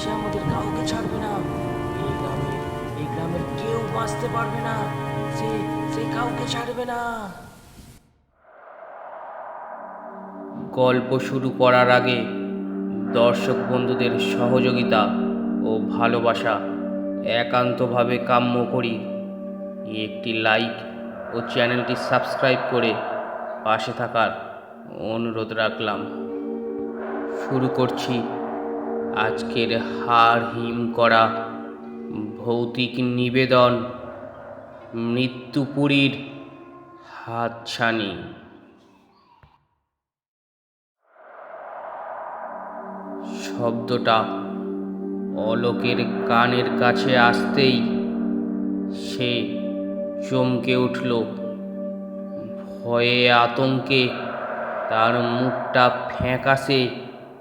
সে আমাদের কাউকে ছাড়বে না। এই গ্রামে, এই গ্রামের কেউ বাঁচতে পারবে না। সে সে কাউকে ছাড়বে না। গল্প শুরু করার আগে দর্শক বন্ধুদের সহযোগিতা ও ভালোবাসা একান্তভাবে কাম্য করি। একটি লাইক ও চ্যানেলটি সাবস্ক্রাইব করে পাশে থাকার অনুরোধ রাখলাম। শুরু করছি আজকের হার হিম করা ভৌতিক নিবেদন, মৃত্যুপুরীর হাতছানি। শব্দটা অলোকের কানের কাছে আসতেই সে চমকে উঠল। ভয়ে আতঙ্কে তার মুখটা ফ্যাকাশে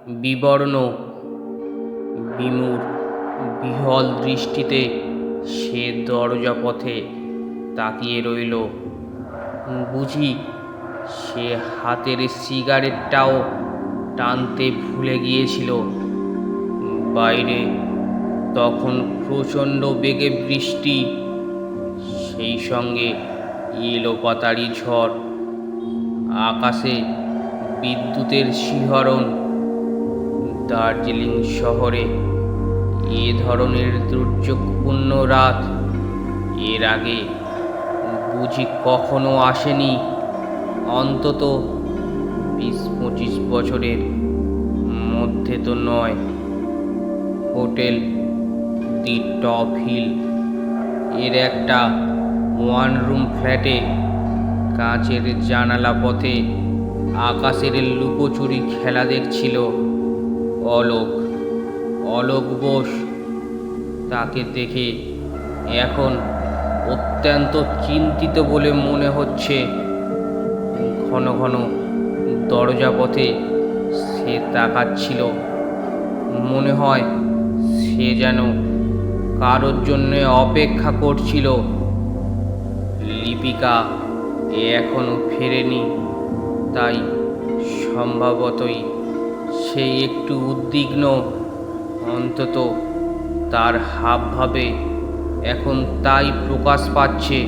বিবর্ণ। বিমূর বিহল দৃষ্টিতে সে দরজা পথে তাকিয়ে রইল। বুঝি সে হাতের সিগারেটটাও টানতে ভুলে গিয়েছিল। বাইরে তখন প্রচণ্ড বেগে বৃষ্টি, সেই সঙ্গে এলোপাতাড়ি ঝড়। আকাশে বিদ্যুতের শিহরণ। দার্জিলিং শহরে এ ধরনের দুর্যোগপূর্ণ রাত এর আগে বুঝি কখনো আসেনি। অন্তত বিশ পঁচিশ বছরের মধ্যে তো নয়। হোটেল দি টপ হিল এর একটা ওয়ান রুম ফ্ল্যাটে কাঁচের জানালা পথে আকাশের লুকোচুরি খেলা দেখছিল। অলোক অলোক বোস তাকে দেখে এখন অত্যন্ত চিন্তিত বলে মনে হচ্ছে। ঘন ঘন দরজা পথে সে তাকাচ্ছিল। মনে হয় সে যেন কারোর জন্য অপেক্ষা করছিল। লিপিকা এখনও ফেরেনি, তাই সম্ভবতই সে একটু উদ্বিগ্ন, অন্তত তার হাবভাবে এখন তাই প্রকাশ পাচ্ছে।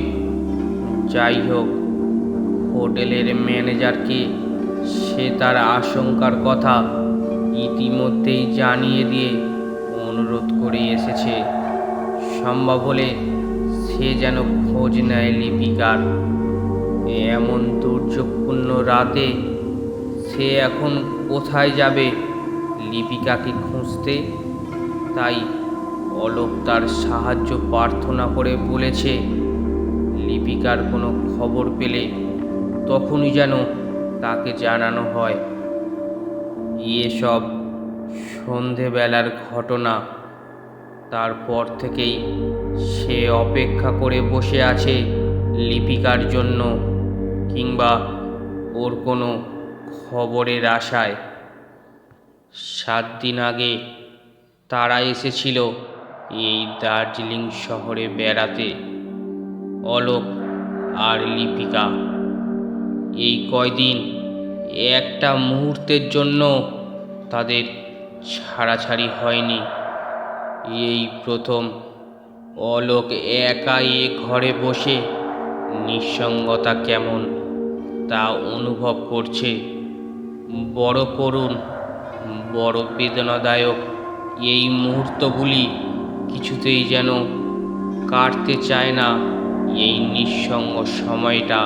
যাই হোক হোটেলের ম্যানেজারকে সে তার আশঙ্কার কথা ইতিমধ্যেই জানিয়ে দিয়ে অনুরোধ করে এসেছে। সম্ভব হলে সে যেন খোঁজ নেয় লিপিকার। এমন দুর্যোগপূর্ণ রাতে সে এখন কোথায় যাবে লিপিকাকে খুঁজতে? তাই অলোক তার সাহায্য প্রার্থনা করে বলেছে, লিপিকার কোনো খবর পেলে তখনই যেন তাকে জানানো হয়। এসব সন্ধেবেলার ঘটনা। তারপর থেকেই সে অপেক্ষা করে বসে আছে লিপিকার জন্য, কিংবা ওর কোনো খবরের আশায়। সাত দিন আগে তারা এসেছিল এই দার্জিলিং শহরে বেড়াতে। অলোক আর লিপিকা। এই কয়দিন একটা মুহূর্তের জন্য তাদের ছাড়াছাড়ি হয়নি। এই প্রথম অলোক একা এ ঘরে বসে নিঃসঙ্গতা কেমন তা অনুভব করছে। বড় করুণ, বড় বেদনাদায়ক এই মুহূর্তগুলি কিছুতেই যেন কাটতে চায় না এই নিঃসঙ্গ সময়টা।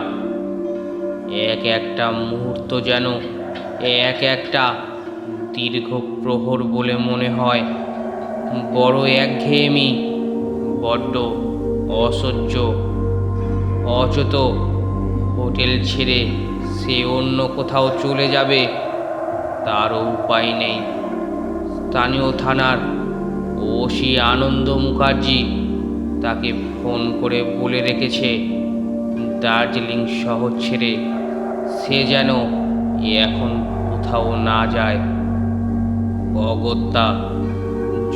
এক একটা মুহূর্ত যেন এক একটা দীর্ঘ প্রহর বলে মনে হয়। বড় একঘেয়েমি, বড্ড অসহ্য অচত হোটেল ছেড়ে সে অন্য কোথাও চলে যাবে, তারও উপায় নেই। স্থানীয় থানার ওসি আনন্দ মুখার্জি তাকে ফোন করে বলে রেখেছে, দার্জিলিং শহর ছেড়ে সে যেন এখন কোথাও না যায়। অগত্যা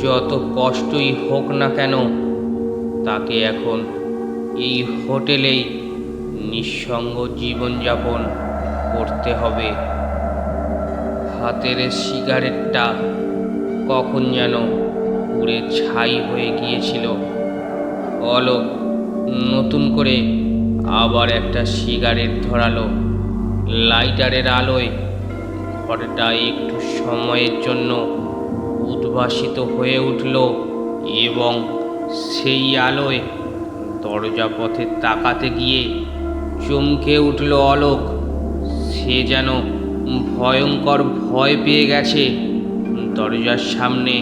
যত কষ্টই হোক না কেন, তাকে এখন এই হোটেলেই নিঃসঙ্গ জীবনযাপন করতে হবে। হাতের সিগারেটটা কখন যেন পুড়ে ছাই হয়ে গিয়েছিল। অলোক নতুন করে আবার একটা সিগারেট ধরালো। লাইটারের আলোয় ঘরটা একটু সময়ের জন্য উদ্ভাসিত হয়ে উঠল এবং সেই আলোয় দরজা পথে তাকাতে গিয়ে চমকে উঠল অলোক। সে যেন ভয়ঙ্কর ভয় পেয়ে গেছে। দরজার সামনে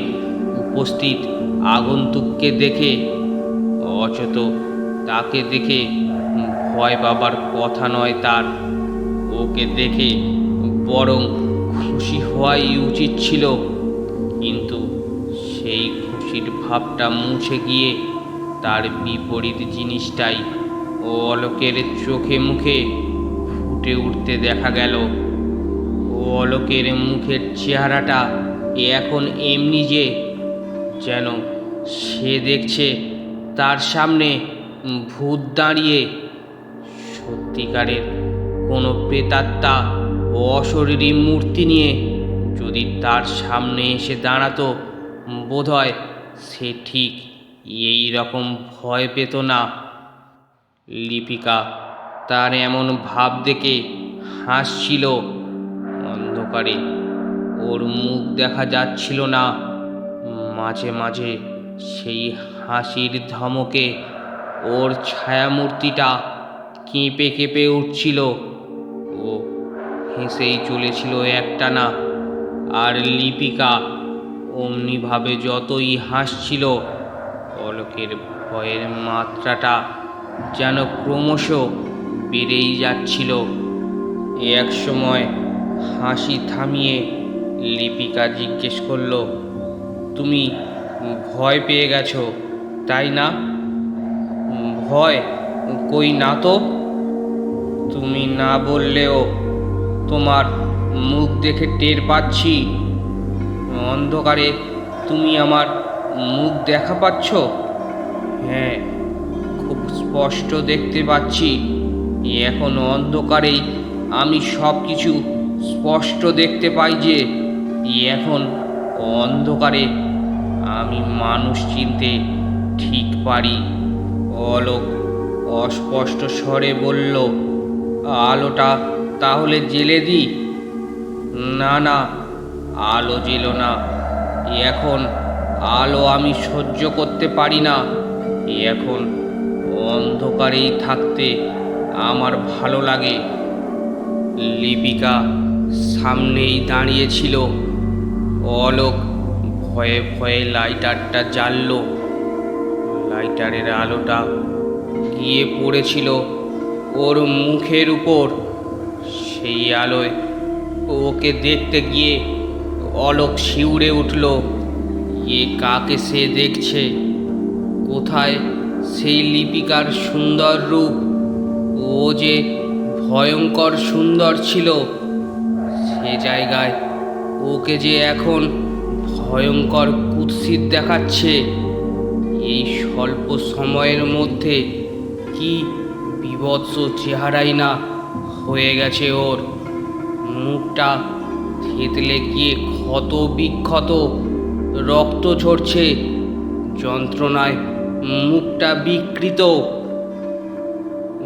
উপস্থিত আগন্তুককে দেখে অচেত তাকে দেখে, ভয় পাবার কথা নয় তার। ওকে দেখে বরং খুশি হওয়াই উচিত ছিল। কিন্তু সেই খুশির ভাবটা মুছে গিয়ে তার বিপরীত জিনিসটাই ও অলোকের চোখে মুখে ফুটে উঠতে দেখা গেল। অলোকের মুখের চেহারাটা এখন এমনি যে যেন সে দেখছে তার সামনে ভূত দাঁড়িয়ে। সত্যিকারের কোনো প্রেতাত্মা অশরীরী মূর্তি নিয়ে যদি তার সামনে এসে দাঁড়াতো, বোধহয় সে ঠিক এই রকম ভয় পেত না। লিপিকা তার এমন ভাব দেখে হাসছিল অন্ধকারে। ওর মুখ দেখা যাচ্ছিল না। মাঝে মাঝে সেই হাসির ধমকে ওর ছায়ামূর্তিটা কেঁপে কেঁপে উঠছিল। ও হেসেই চলেছিল একটানা। আর লিপিকা অমনিভাবে যতই হাসছিল অলোকের ভয়ের মাত্রাটা যেন ক্রমশ বেড়েই যাচ্ছিল। এক সময় হাসি থামিয়ে লিপিকা জিজ্ঞেস করল, তুমি ভয় পেয়ে গেছো, তাই না? ভয়? কই না তো? তুমি না বললেও তোমার মুখ দেখে টের পাচ্ছি। অন্ধকারে তুমি আমার মুখ দেখা পাচ্ছ? হ্যাঁ খুব স্পষ্ট দেখতে পাচ্ছি। এখন অন্ধকারেই। আমি সব কিছু স্পষ্ট দেখতে পাই যে এখন অন্ধকারে। আমি মানুষ চিনতে ঠিক পারি। অলোক অস্পষ্ট স্বরে বলল, আলোটা তাহলে জেলে দিই না না, আলো জেলো না। এখন আলো আমি সহ্য করতে পারি না। এখন অন্ধকারেই থাকতে আমার ভালো লাগে। লিপিকা সামনেই দাঁড়িয়েছিল। অলোক ভয়ে ভয়ে লাইটারটা জ্বালল। লাইটারের আলোটা গিয়ে পড়েছিল ওর মুখের উপর। সেই আলোয় ওকে দেখতে গিয়ে অলোক শিউরে উঠল। এ কাকে সে দেখছে? কোথায় সেই লিপিকার সুন্দর রূপ? ও যে ভয়ঙ্কর সুন্দর ছিল, সে জায়গায় ওকে যে এখন ভয়ঙ্কর কুৎসিত দেখাচ্ছে, এই স্বল্প সময়ের মধ্যে কি বিভৎস চেহারাই না হয়ে গেছে ওর। মুখটা থেতলে গিয়ে ক্ষত বিক্ষত, রক্ত ঝরছে, যন্ত্রণায় মুখটা বিকৃত।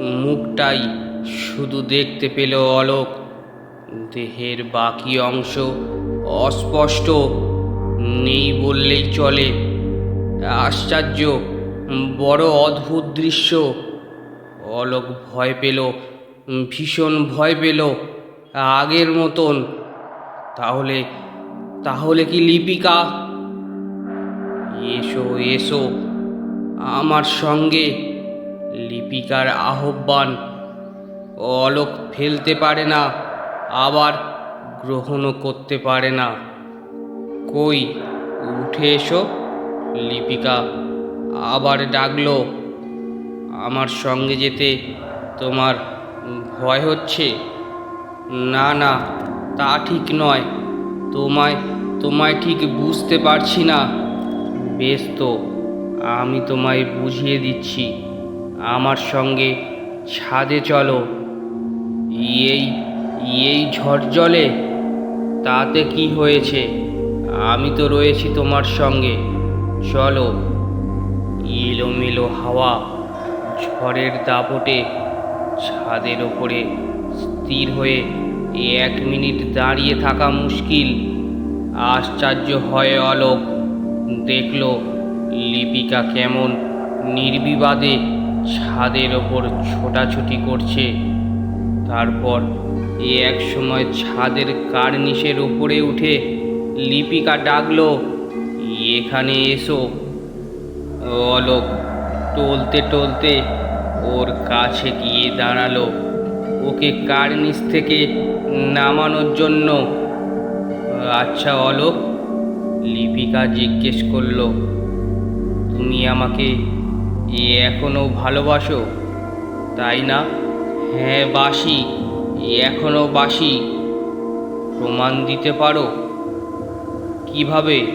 মুখটাই শুধু দেখতে পেল অলোক। দেহের বাকি অংশ অস্পষ্ট, নেই বললেই চলে। আশ্চর্য, বড় অদ্ভুত দৃশ্য। অলোক ভয় পেল, ভীষণ ভয় পেল। আগের মতন। তাহলে তাহলে কি লিপিকা? এসো এসো, আমার সঙ্গে। লিপিকার আহ্বান। অলোক ফেলতে পারে না, আবার গ্রহণও করতে পারে না। কই, উঠে এসো, লিপিকা। আবার ডাকলো, আমার সঙ্গে যেতে তোমার ভয় হচ্ছে? না না, তা ঠিক নয়। তোমায় তোমায় ঠিক বুঝতে পারছি না। বেশ তো আমি তোমায় বুঝিয়ে দিচ্ছি। আমার সঙ্গে ছাদে চলো। এই এই ঝড় জলে তাতে কি হয়েছে? আমি তো রয়েছি তোমার সঙ্গে। চলো। এলোমেলো হাওয়া ঝড়ের দাপটে ছাদের ওপরে স্থির হয়ে এক মিনিট দাঁড়িয়ে থাকা মুশকিল। আশ্চর্য হয় অলোক দেখল, লিপিকা কেমন নির্বিবাদে ছাদের ওপর ছোটাছুটি করছে। তারপর এ এক সময় ছাদের কার্নিশের উপরে উঠে লিপিকা ডাকলো, এখানে এসো। অলোক টলতে টলতে ওর কাছে গিয়ে দাঁড়াল। ওকে কার্নিশ থেকে নামানোর জন্য। আচ্ছা অলোক, লিপিকা জিজ্ঞেস করল, তুমি আমাকে এখনও ভালোবাসো, তাই না? হ্যাঁ বাসি এখনও বাসি। প্রমাণ দিতে পারো? কীভাবে?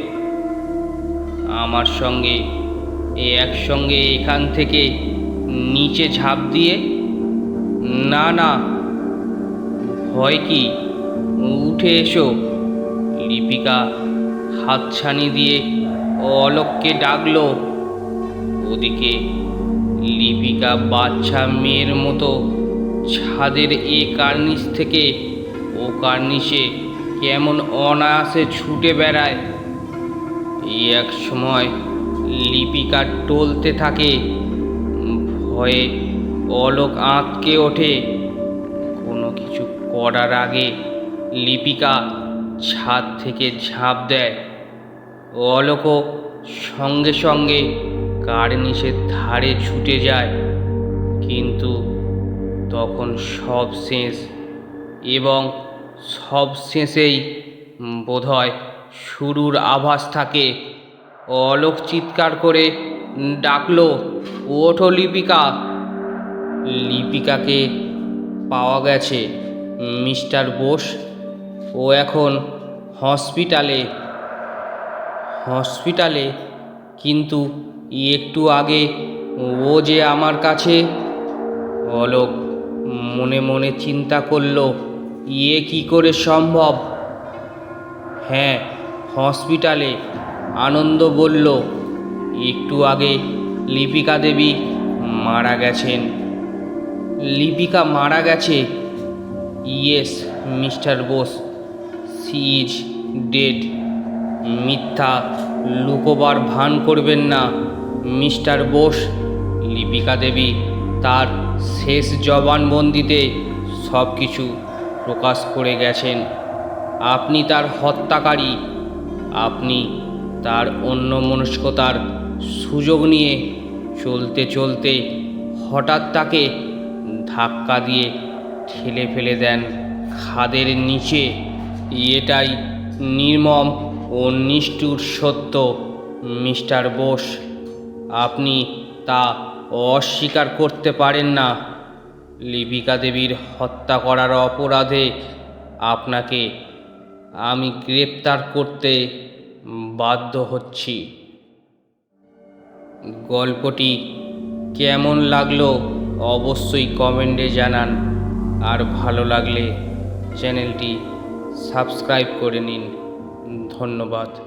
আমার সঙ্গে, এ একসঙ্গে এখান থেকে নিচে ঝাঁপ দিয়ে? না না। ভয় কি? উঠে এসো। লিপিকা হাতছানি দিয়ে অলোককে ডাকলো। ওদিকে লিপিকা বাচ্চা মেয়ের মতো ছাদের এ কার্নিশ থেকে ও কার্নিশে কেমন অনায়াসে ছুটে বেড়ায়। এই এক সময় লিপিকা টলতে থাকে, ভয়ে অলোক আঁতকে ওঠে। কোনো কিছু করার আগে লিপিকা ছাদ থেকে ঝাঁপ দেয়। অলোকও সঙ্গে সঙ্গে কার্নিশের ধারে ছুটে যায়। কিন্তু তখন সব শেষ এবং সব শেষেই বোধহয় শুরুর আভাস থাকে। অলোক চিৎকার করে ডাকলো, ওঠো লিপিকা। লিপিকাকে পাওয়া গেছে মিস্টার বোস। ও এখন হসপিটালে হসপিটালে, কিন্তু একটু আগে ও যে আমার কাছে অলোক মনে মনে চিন্তা করল ইয়ে কি করে সম্ভব? হ্যাঁ হসপিটালে আনন্দ বলল, একটু আগে লিপিকা দেবী মারা গেছেন। লিপিকা মারা গেছে? Yes, mister Bose she is dead মিথ্যা, লুকোবার ভান করবেন না। মিস্টার বোস, লিপিকা দেবী, তার শেষ জবানবন্দিতে সব কিছু প্রকাশ করে গেছেন। আপনি তার হত্যাকারী, আপনি তার অন্য মনস্কতার সুযোগ নিয়ে চলতে চলতে হঠাৎ তাকে ধাক্কা দিয়ে ঠেলে ফেলে দেন। খাদের নিচে এটাই নির্মম ও নিষ্ঠুর সত্য, মিস্টার বোস। আপনি তা অস্বীকার করতে পারেন না। লিপিকা দেবীর হত্যা করার অপরাধে আপনাকে আমি গ্রেপ্তার করতে বাধ্য হচ্ছি। গল্পটি কেমন লাগল অবশ্যই কমেন্টে জানান। আর ভালো লাগলে চ্যানেলটি সাবস্ক্রাইব করে নিন। ধন্যবাদ।